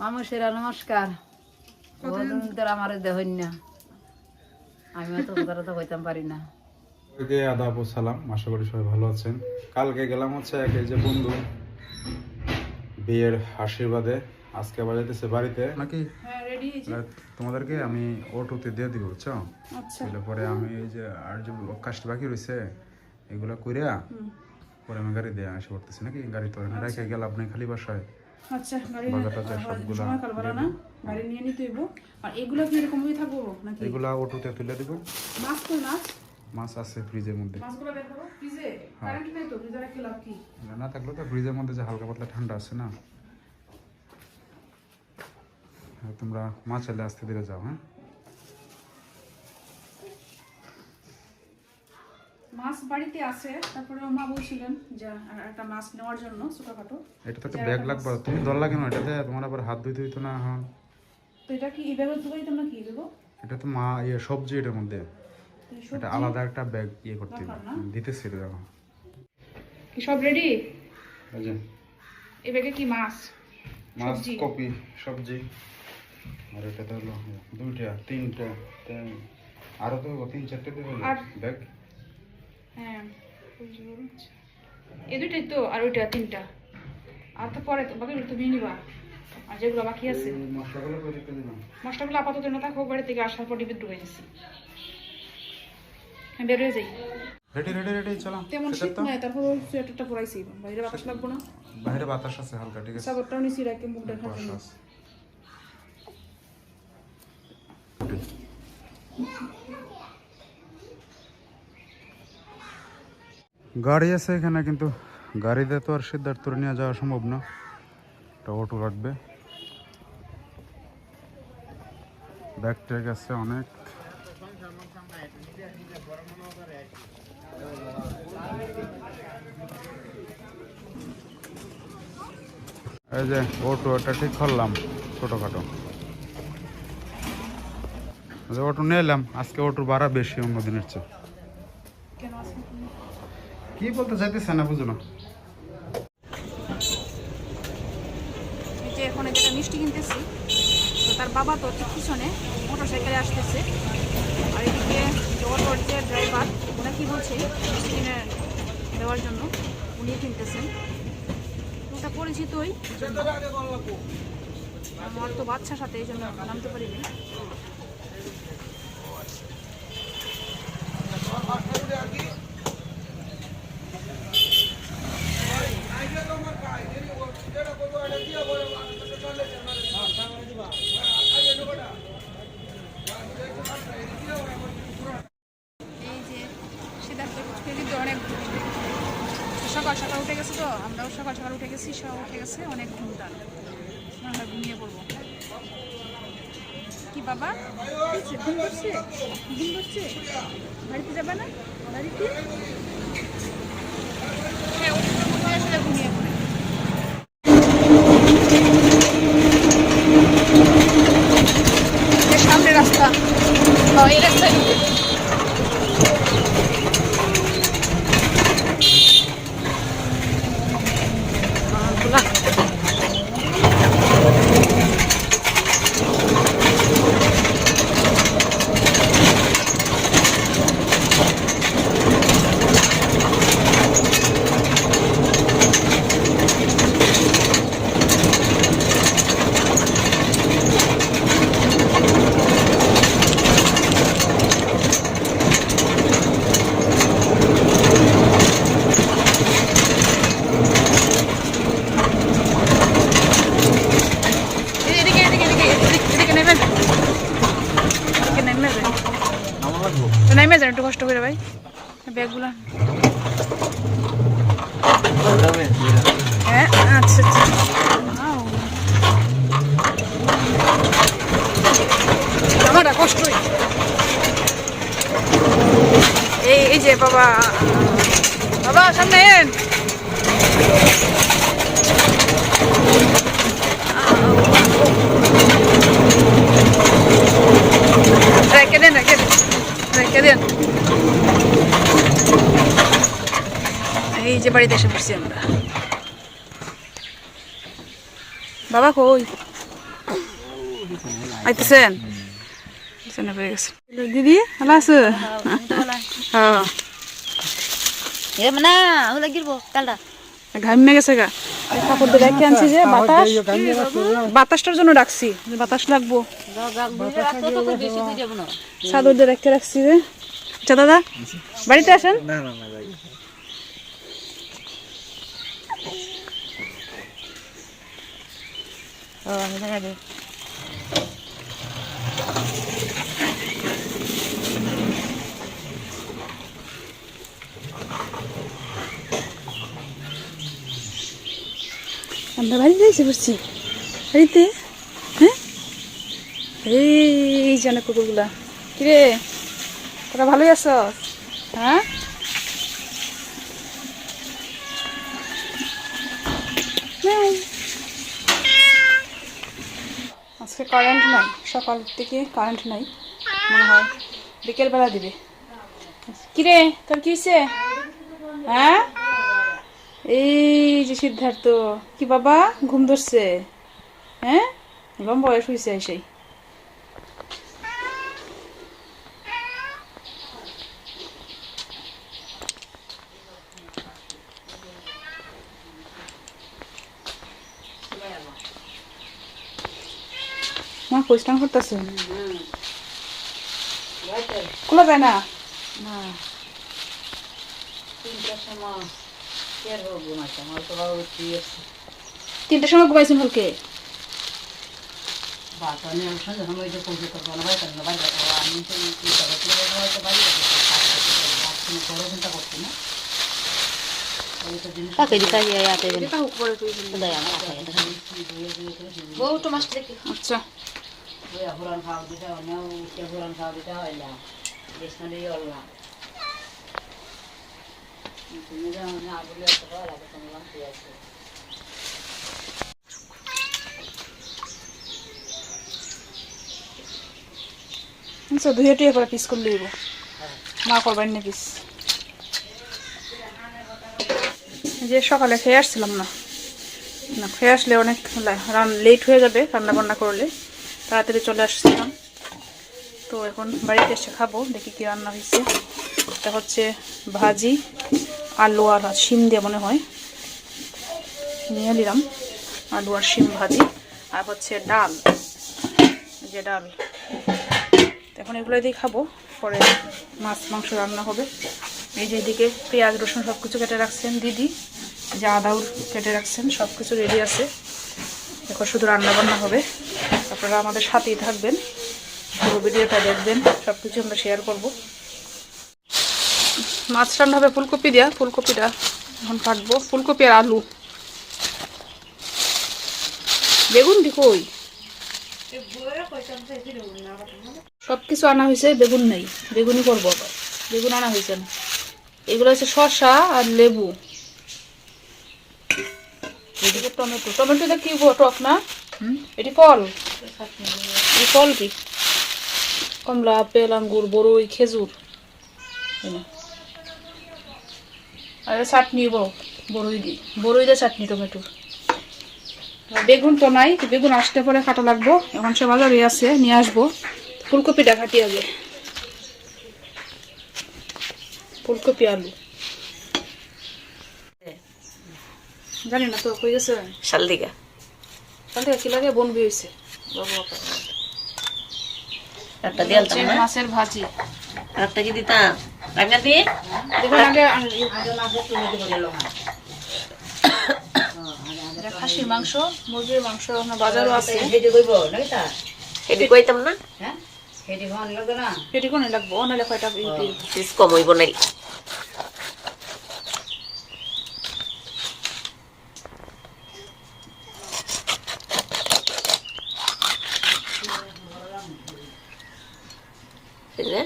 মামুসেরা নমস্কার। আমার দেহন না আমি তো কথা তো কইতাম পারি না। আদাব সালাম। আশা করি সবাই ভালো আছেন। কালকে গেলাম হচ্ছে এক এই যে বন্ধু বিয়ের আশীর্বাদে। আজকে আবার যেতেছে বাড়িতে। নাকি? হ্যাঁ তোমাদেরকে আমি অটোতে দিয়ে দিব বুঝছ? আচ্ছা। পরে আমি এই যে আর যে কাজটা বাকি রয়েছে এগুলা কইরা পরে আমি গাড়ি দিয়ে আসে পড়তেছি নাকি? গাড়ি তো এখানে রেখে গেল আপনি খালি বাসায়। আচ্ছা সময় না নিয়ে নিতে হইব। আর এগুলো কি এরকম থাকব নাকি? এগুলা অটোতে তুলে দিব। মাছ কই মাছ। মাছ আছে ফ্রিজের মধ্যে। মাছগুলো বের করো ফ্রিজে? হ্যাঁ। কারেন্ট নেই তো ফ্রিজে রাখলে লাভ কি? না থাকলে তো ফ্রিজের মধ্যে যে হালকা পাতলা ঠান্ডা আছে না। হ্যাঁ, তোমরা মাছ এলে আসতে ধীরে যাও হ্যাঁ? মাছ বাড়িতে আছে তারপরে মা বলছিলেন যে একটা মাছ নেওয়ার জন্য ছোটখাটো। এটা তো একটা ব্যাগ লাগবে। তুমি দর লাগে না এটাতে তোমার আবার হাত ধুইতে হইতো না এখন? তো এটা কি এই ব্যাগের দোকানিতাম না কি দেবো এটা তো মা ইয়ে সবজি এটার মধ্যে। এটা আলাদা একটা ব্যাগ ইয়ে করতে? দিতেছি এটা দেখো। কি সব রেডি এই এই ব্যাগে কি মাছ? মাছ। কপি সবজি। আর এটাতে হলো দুইটা তিনটা তিন- আরও তো তিন চারটে দেবে আর- ব্যাগ হ্যাঁ এই দুইটাই তো আর ওইটা তিনটা। আর তো পরে বাকি তুমি নিবা। আর যেগুলো বাকি আছে। মশলাগুলো আপাতত না থাকো বাড়ি থেকে আসার পর ডিবিট ঢুকে গেছি। হ্যাঁ বের হয়ে যাই। রেডি রেডি রেডি চলো। তেমন শীত নাই তারপর সোয়েটারটা পরাইছি। বাইরে বাতাস লাগবো না। বাইরে বাতাস আছে হালকা ঠিক আছে? সাগরটাও নিছি রাখে মুখ দেখার জন্য গাড়ি আছে এখানে, কিন্তু গাড়িতে তো আর সিদ্ধার্থ নিয়ে যাওয়া সম্ভব না। একটা অটো রাখবে ব্যাগ ট্যাগ আছে অনেক। এই যে অটো এটা ঠিক করলাম, ছোটোখাটো। অটো এলাম, আজকে অটোর ভাড়া বেশি অন্য দিনের চেয়ে। কি বলতে চাইতেছে না বুঝো না এই যে এখন যেটা মিষ্টি কিনতেছি তো তার বাবা তো ঠিক পিছনে মোটর সাইকেলে আসতেছে আর এদিকে যে অটোর যে ড্রাইভার ওরা কি বলছে মিষ্টি কিনে দেওয়ার জন্য উনি কিনতেছেন ওটা পরিচিতই। আমার তো বাচ্চার সাথে এই জন্য নামতে পারিনি যে সিদ্ধার্থ কিন্তু অনেক সকাল সকাল উঠে গেছে তো আমরাও সকাল সকাল উঠে সব উঠে গেছে অনেক ঘুমটান মনে হয় ঘুমিয়ে পড়ব। কি বাবা? ঘুম করছে ঘুম করছে বাড়িতে যাবে না? বাড়িতে? হ্যাঁ ঘুমিয়ে পড়ে? সামনে রাস্তা। এই রাস্তায় ঢুকে। খোলা এদিকে এদিকে এদিকে এদিকে এদিকে নেমে যান এদিকে নেমে যান তো নেমে যান একটু কষ্ট করে ভাই ব্যাগগুলো হ্যাঁ আচ্ছা আচ্ছা Wow. আমারটা কষ্টই এই এই যে বাবা বাবা সামনে এন রেখে দেন রেখে দেন রেখে দেন এই বাড়িতে এসে পড়ছি আমরা। বাবা কই? আইতেছেন? দিদি ভালো আছো? হ্যাঁ মানে ঘামিয়ে গেছে গা। এই কাপড় দিয়ে রেখে আনছি যে? বাতাস? বাতাসটার জন্য রাখছি বাতাস লাগবো। চাদর দিয়ে রেখে রাখছি যে। আচ্ছা দাদা বাড়িতে আসেন? ও আমরা বাড়িতে এসে পড়ছি। বাড়িতে? হ্যাঁ? এই জানে কুকুরগুলা। কিরে, তোরা ভালোই আছো হ্যাঁ ম্যাও। আজকে কারেন্ট নাই, সকাল থেকে কারেন্ট নাই, মনে হয়। বিকেলবেলা দিবে। কিরে, তোর কি হয়েছে হ্যাঁ? এই যে সিদ্ধার্থ, কি বাবা? ঘুম ধরছে। হ্যাঁ? লম্বা বয়স হয়েছে সেই। মা পরিষ্কার করতেছে। খোলা যায় না? তিনটার সময় ঘুমাইছেন হলকে? আচ্ছা। বইয়া খাওয়া দিতে হয় না উঠে ফুরান খাওয়া দিতে হয় না বেশ না দিয়ে অল্লা তুমি যাও না বলে তো ভালো লাগে তোমার কি আছে আচ্ছা টিয়া পিস করে লইব মা করবেন না পিস যে সকালে খেয়ে আসছিলাম না না খেয়ে আসলে অনেক লেট হয়ে যাবে রান্না বান্না করলে তাড়াতাড়ি চলে আসছিলাম। তো এখন বাড়িতে এসে খাব, দেখি কি রান্না হয়েছে। এটা হচ্ছে ভাজি, আলু আর শিম দিয়ে মনে হয়। নিয়ে নিলাম, আলু আর শিম ভাজি। আর হচ্ছে ডাল যে ডাল। এখন এগুলো দিয়ে খাব, পরে মাছ, মাংস রান্না হবে। এই যে এদিকে পেঁয়াজ, রসুন সব কিছু কেটে রাখছেন দিদি। যে আদাউর কেটে রাখছেন সব কিছু রেডি আছে। এখন শুধু রান্না বান্না হবে। আপনারা আমাদের সাথেই থাকবেন। পুরো ভিডিওটা দেখবেন সব কিছু আমরা শেয়ার করব। মাছ রান্না হবে ফুলকপি দেওয়া ফুলকপিটা এখন কাটবো। ফুলকপি আর আলু। বেগুন দি কই? সব কিছু আনা হয়েছে বেগুন নেই। বেগুনই করব আবার। বেগুন আনা হয়েছে না। এগুলো হচ্ছে শসা আর লেবু। এদিকে টমেটো। টমেটোটা কি টক না এটি ফল। কি কমলা আপেল আঙ্গুর বড়ই খেজুর। আর চাটনি বড় বড়ই দি। বড়ই দিয়ে চাটনি টমেটোর আর বেগুন তো নাই বেগুন আসতে পরে কাটা লাগবো। এখন সে বাজারে আছে নিয়ে আসব। ফুলকপিটা কাটি আগে। ফুলকপি আলু। জানি না তো কই গেছে? শালদিকা তাহলে কি লাগে? বনবি বাবা। একটা দিয়ে হচ্ছে মাছের ভাজি। একটা কি দিতাম রান্না দিয়ে দেখুন আগে খাসির মাংস মুরগির মাংস বাজারও আছে। এটি কইতাম না। হ্যাঁ? হেঁটে ভালো লাগবে না? এটি কোনে লাগবো? নাহলে কয়টা পিস কম হইব নাই আইটেম হইতাছে ছোট হইতাছে না হ্যাঁ মাছ খাইতে পাইছি না তুই তো মাছটা করতে পারব না দিলতা ছোট দেবো না।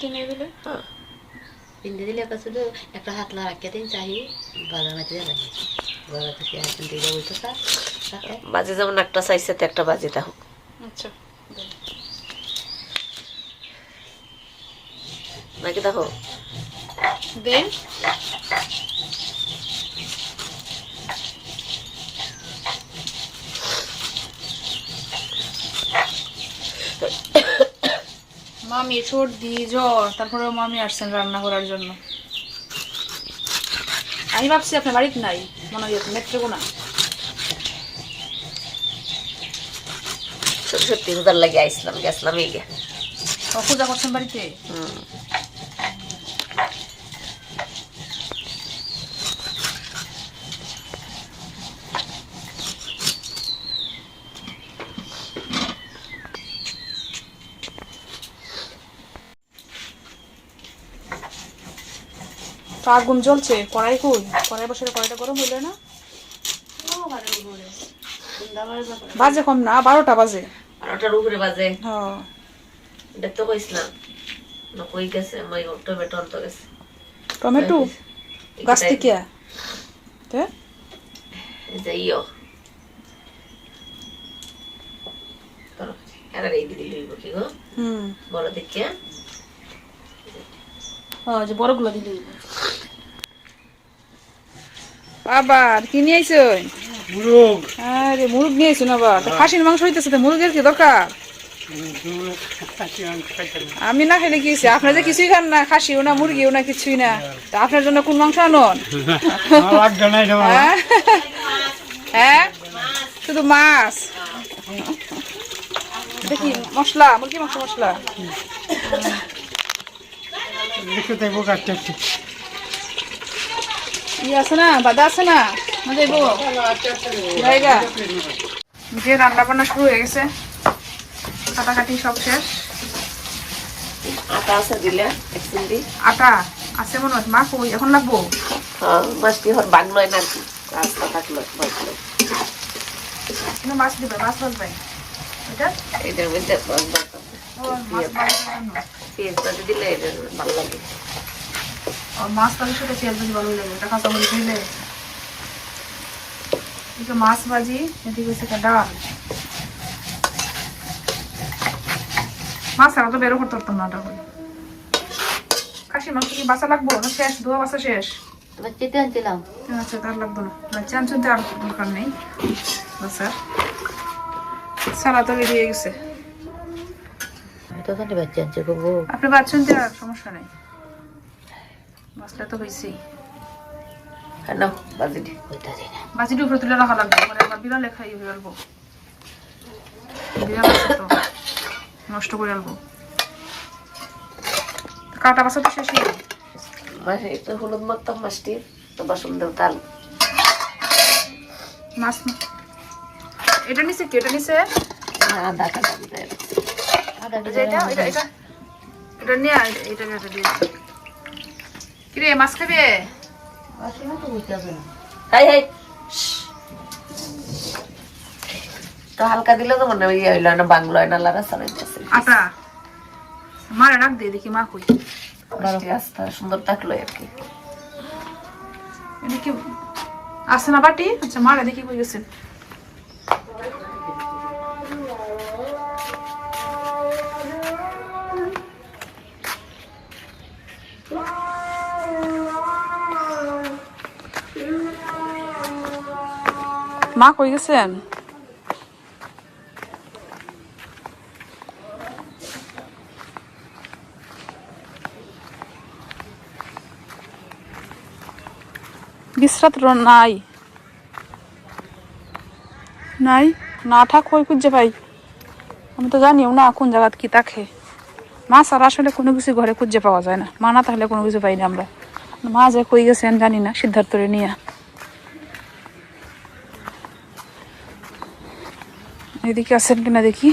তিনি দিলে হ্যাঁ। পিন্ডে দিলে একটা শুধু একটা হাত লা রাখিয়ে দিন চাহি বাজার মাঝে যাবে ঘরে থেকে এখন দিলে বলতে বাজে যেমন একটা চাইছে তো একটা বাজে তা আচ্ছা। নাকি দেখো? দেন। মামি সর্দি জ্বর তারপরে মামি আসছেন রান্না করার জন্য। আমি ভাবছি আপনার বাড়িতে নাই মনে হয় নেত্রকোনা। সত্যি সত্যি লাগে আইসলাম গেছিলাম এই গে। পূজা করছেন বাড়িতে? হুম। তো আগুন জ্বলছে কড়াই কই? কড়াই বসে কড়াইটা গরম হইল না? বাজে কম না বারোটা বাজে। বারোটার উপরে বাজে। হ্যাঁ। এটা তো না কই গেছে? মই টমেটো আনতে গেছে। টমেটো? গাছ? থেকে তে? এই যে ধরো, এরা দিদি লইব কি গো? হুম। বড় দেখে হ্যাঁ যে বড়গুলো দিলে আবার কি নিয়ে আইছো মুরগ। আরে মুরগ নিয়ে আইছো না আবার? তো খাসির মাংস হইতেছে তো মুরগের কি দরকার? আমি না খেলে কি আপনার যে কিছুই খান না খাসিও না মুরগিও না কিছুই না। তা আপনার জন্য কোন মাংস আনন? হ্যাঁ? হ্যাঁ? শুধু মাছ? দেখি মশলা মুরগি মাংস মশলা। দেখতে ই আছে না বাদা আছে না? না জায়গা যে রান্না বান্না শুরু হয়ে গেছে কাটাকাটি সব শেষ। আটা আছে দিলে এক চিন্দি আটা আছে মনে হয় মা কই এখন লাগবো? হ্যাঁ মাছটি হর বাংলো না কি রাস্তা থাকল মাছ দিবে মাছ বাজবে এটা এটার মধ্যে? পেঁয়াজ দিলে এটা ভালো লাগে। মাছ সাথে পেঁয়াজ ভাজি ভালোই লাগে এটা কাঁচা মরিচ দিলে এদিকে মাছ ভাজি এদিকে একটা ডাল। মাছ ছাড়া তো বেরো করতে পারতাম না করে খাসির মাংস কি বাসা লাগবো না শেষ? দোয়া বাসা শেষ? তোমার চেতে আনছিলাম। আচ্ছা তার লাগতো না। আর দরকার নেই। বাসার তো হয়ে গেছে। ওখানে বাচ্চা আনছে আপনি আর সমস্যা নেই। মশলা তো হয়েছেই হ্যাঁ না বাজিটি উপরে তুলে রাখা লাগবে মানে আবার বিড়াল হয়ে তো নষ্ট করে আলবো। কাটা বাসা তো শেষই মাছে একটু হলুদ মাখতাম মাছটি তো বাসন দেব তাল। মাছ এটা নিচে কি? এটা নিচে আদা কাটা এটা এটা এটা। নিয়ে এটা এটা দিয়ে দে। কিরে মাছ খাবে হাই হাই তো হালকা দিলে তো মনে হয় হইল না বাংলো না লারা সারাই আছে আটা মারে রাখ দিয়ে দেখি মা কই আস্তে সুন্দর থাকল আর কি এটা কি আছে না বাটি আচ্ছা মারে দেখি কই গেছে মা কই গেছেন? বিশ্রাত নাই। নাই? না থাক, কই খুঁজে পাই? আমি তো জানিও না কোন জায়গাত কি থাকে মা ছাড়া আসলে কোনো কিছু ঘরে খুঁজে পাওয়া যায় না। মা না থাকলে কোনো কিছু পাই না আমরা। মা যে কই গেছেন জানি না, সিদ্ধার্থরে নিয়ে। এদিকে আছেন কিনা দেখি।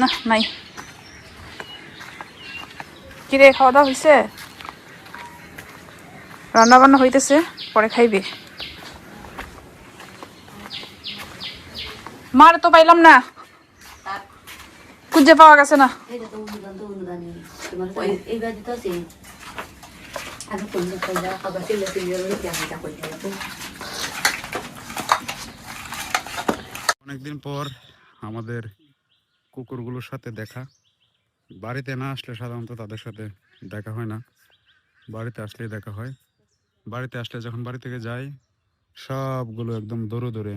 না, নাই। কিরে খাওয়া দাওয়া হয়েছে রান্না বান্না হইতেছে, পরে খাইবে। মার, তো পাইলাম না। খুঁজে পাওয়া গেছে না। অনেকদিন পর আমাদের কুকুরগুলোর সাথে দেখা। বাড়িতে না আসলে সাধারণত তাদের সাথে দেখা হয় না। বাড়িতে আসলেই দেখা হয়। বাড়িতে আসলে যখন বাড়ি থেকে যাই সবগুলো একদম দৌড়ে দৌড়ে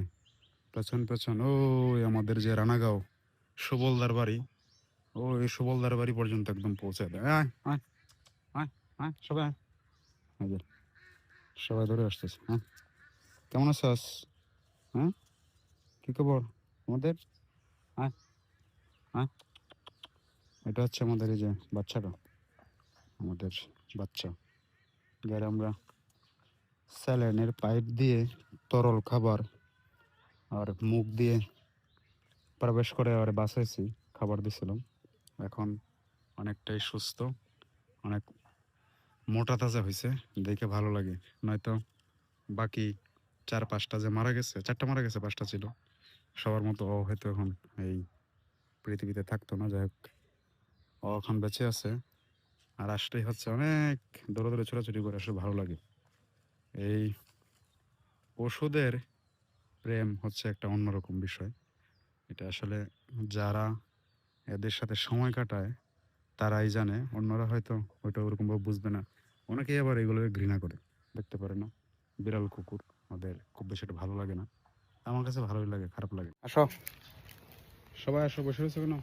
পেছন পেছন ওই আমাদের যে রানাগাঁও সুবলদার বাড়ি। ওই সুবলদার বাড়ি পর্যন্ত একদম পৌঁছে দেয়। আয় আয় আয় আয়, সবাই আয়। সবাই ধরে আসতেছে হ্যাঁ? কেমন আছিস? হ্যাঁ? কি খবর? আমাদের হ্যাঁ হ্যাঁ এটা হচ্ছে আমাদের এই যে বাচ্চাটা, আমাদের বাচ্চা, যারা আমরা স্যালাইনের পাইপ দিয়ে তরল খাবার আর মুখ দিয়ে প্রবেশ করে আর বাঁচাইছি, খাবার দিছিলাম। এখন অনেকটাই সুস্থ, অনেক মোটা তাজা হয়েছে দেখে ভালো লাগে। নয়তো বাকি চার পাঁচটা যে মারা গেছে, চারটা মারা গেছে, পাঁচটা ছিল, সবার মতো অ হয়তো এখন এই পৃথিবীতে থাকতো না। যাই হোক, ও এখন বেঁচে আছে। আর আসলেই হচ্ছে অনেক দৌড়ে দৌড়ে ছোটাছুটি করে আসলে ভালো লাগে। এই পশুদের প্রেম হচ্ছে একটা অন্যরকম বিষয়। এটা আসলে যারা এদের সাথে সময় কাটায় তারাই জানে। অন্যরা হয়তো ওইটা ওরকমভাবে বুঝবে না। অনেকেই আবার এগুলোকে ঘৃণা করে। দেখতে পারে না? বিড়াল কুকুর আমাদের খুব বেশি একটা ভালো লাগে না। আমার কাছে ভালোই লাগে খারাপ লাগে। আসো। সবাই আসো বসে রয়েছে কেন?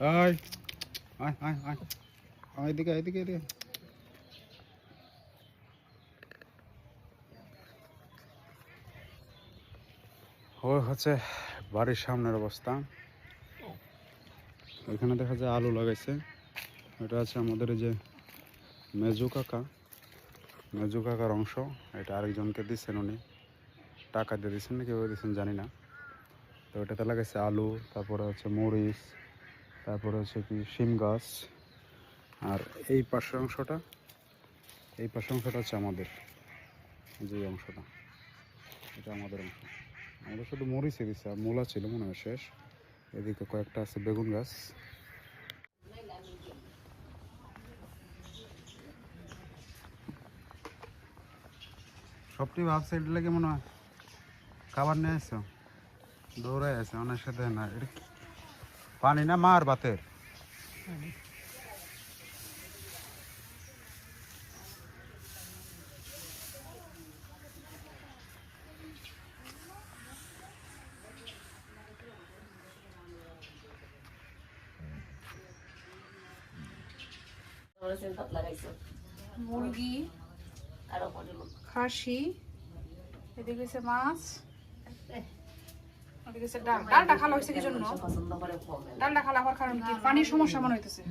আয় আয় আয় আয়। আয় এদিকে এদিকে এদিকে। ও হচ্ছে বাড়ির সামনের অবস্থা। এখানে দেখা যায় আলু লাগাইছে। এটা আছে আমাদের যে মেজু কাকা। মেজু কাকার অংশ। এটা আরেকজনকে দিচ্ছেন উনি। টাকা দিয়ে দিচ্ছেন না কীভাবে দিচ্ছেন জানি না। তো এটাতে লাগাইছে আলু, তারপরে হচ্ছে মরিচ, তারপরে হচ্ছে কি শিম গাছ। আর এই পাশের অংশটা, এই পাশের অংশটা হচ্ছে আমাদের। যে অংশটা, এটা আমাদের অংশ। আমাদের শুধু মরিচই দিচ্ছে আর মূলা ছিল মনে হয় শেষ। এদিকে কয়েকটা আছে বেগুন গাছ। সবটি ভাবছে এটা লাগে মনে হয় খাবার নিয়ে আসছো দৌড়াই আছে অনেক সাথে না। এটা পানি না মার বাতের? আমার পাত লাগাইছো মুরগি আরও খাসি এদিকে হচ্ছে মাছ ওদিকে হচ্ছে ডাল। ডালটা খালা হয়েছে কি জন্য? পছন্দ করে কম ডালটা খালা হওয়ার কারণ কি? পানির সমস্যা মনে হইতেছে।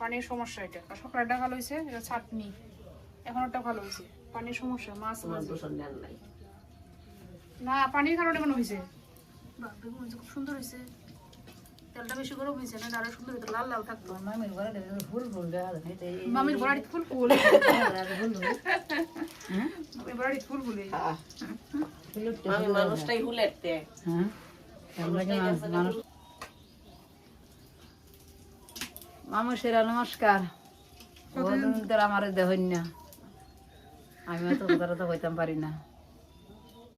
পানির সমস্যা এটা। সকালে ডাল ভালো হয়েছে এটা চাটনি এখন ওটা ভালো হয়েছে। পানির সমস্যা মাছ না পানির কারণে মনে হয়েছে খুব সুন্দর হয়েছে তেলটা বেশি গরম হয়েছে না আরও সুন্দর হতো লাল লাল থাকতো। মামির ঘরে ফুল ফুল দেখা যায় মামির বড়াড়ি ফুল ফুল ফুল। মামির বড়াড়ি ফুল ফুলে আমি মানুষটাই হুলেটতে হ্যাঁ? মানুষেরা নমস্কার। আমার দেহন্য আমি তো কথা তো কইতাম পারি না।